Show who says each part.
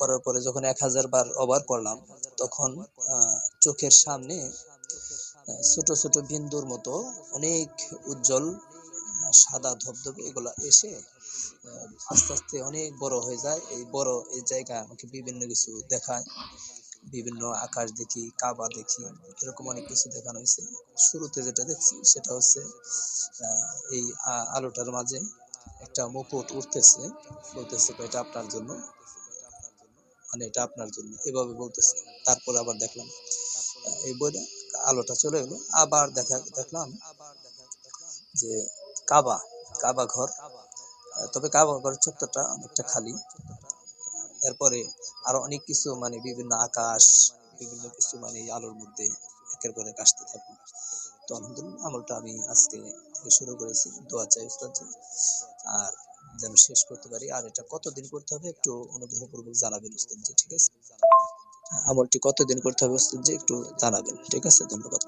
Speaker 1: করার পরে যখন এক হাজার বার ওভার করলাম, তখন চোখের সামনে ছোট ছোট বিন্দুর মতো অনেক উজ্জ্বল সাদা ধবধবে এগুলা এসে আস্তে আস্তে অনেক বড় হয়ে যায়। এই বড় এই জায়গা আমাকে বিভিন্ন কিছু দেখায়, বিভিন্ন আকাশ দেখি, কাবা দেখি, এরকম অনেক কিছু দেখানো হয়েছে। শুরুতে যেটা দেখছি সেটা হচ্ছে এই আলোটার মাঝে একটা মুকুট উঠতেছে, বলতেছে, এটা আপনার জন্য। মানে এটা আপনার জন্য। এভাবে বলতেছে। তারপর আবার দেখলাম, এই বইটা আলোটা চলে গেলো আবার দেখা, দেখলাম যে কাবা কাবা ঘর। তবে কাবা ঘরের চত্বরটা অনেকটা খালি। এরপরে আরও অনেক কিছু মানে বিভিন্ন আকাশ, বিভিন্ন কিছু মানে আলোর মধ্যে একের পর এক আসতে থাকল তো আলহামদুলিল্লাহ আমলটা আমি আজকে থেকে শুরু করেছি। দোয়া চাই আর যেন শেষ করতে পারি। আর এটা কতদিন করতে হবে একটু অনুগ্রহপূর্বক জানাবেন ওস্তাদ জি ঠিক আছে? আমলটি কতদিন করতে হবে ওস্তাদ জি একটু জানাবেন, ঠিক আছে? ধন্যবাদ।